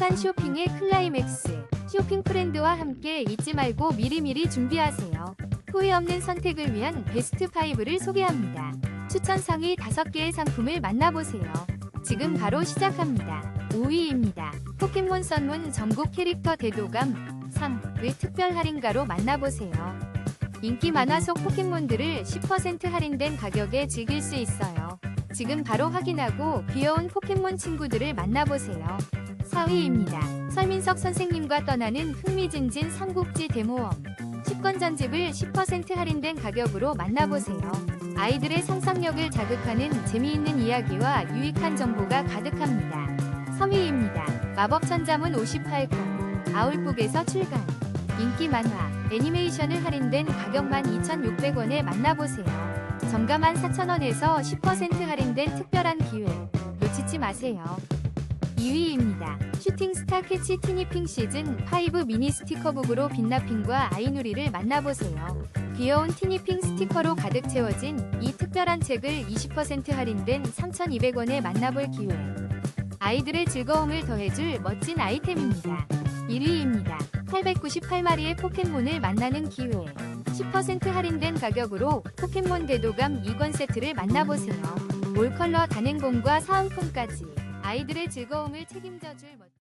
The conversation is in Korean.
행복한 쇼핑의 클라이맥스. 쇼핑 프렌드와 함께 잊지 말고 미리미리 준비하세요. 후회 없는 선택을 위한 베스트 5를 소개합니다. 추천 상위 5개의 상품을 만나보세요. 지금 바로 시작합니다. 5위입니다. 포켓몬 선문 전국 캐릭터 대도감 3의 특별 할인가로 만나보세요. 인기 만화 속 포켓몬들을 10% 할인된 가격에 즐길 수 있어요. 지금 바로 확인하고 귀여운 포켓몬 친구들을 만나보세요. 4위입니다. 설민석 선생님과 떠나는 흥미진진 삼국지 대모험. 10권 전집을 10% 할인된 가격으로 만나보세요. 아이들의 상상력을 자극하는 재미있는 이야기와 유익한 정보가 가득합니다. 3위입니다. 마법천자문 58권. 아울북에서 출간. 인기 만화, 애니메이션을 할인된 가격만 2,600원에 만나보세요. 정가만 4,000원에서 10% 할인된 특별한 기회. 놓치지 마세요. 2위입니다. 슈팅스타 캐치 티니핑 시즌 5 미니 스티커북으로 빛나핑과 아이누리를 만나보세요. 귀여운 티니핑 스티커로 가득 채워진 이 특별한 책을 20% 할인된 3,200원에 만나볼 기회. 아이들의 즐거움을 더해줄 멋진 아이템입니다. 1위입니다. 898마리의 포켓몬을 만나는 기회. 10% 할인된 가격으로 포켓몬 대도감 2권 세트를 만나보세요. 올 컬러 단행본과 사은품까지 아이들의 즐거움을 책임져 줄 멋...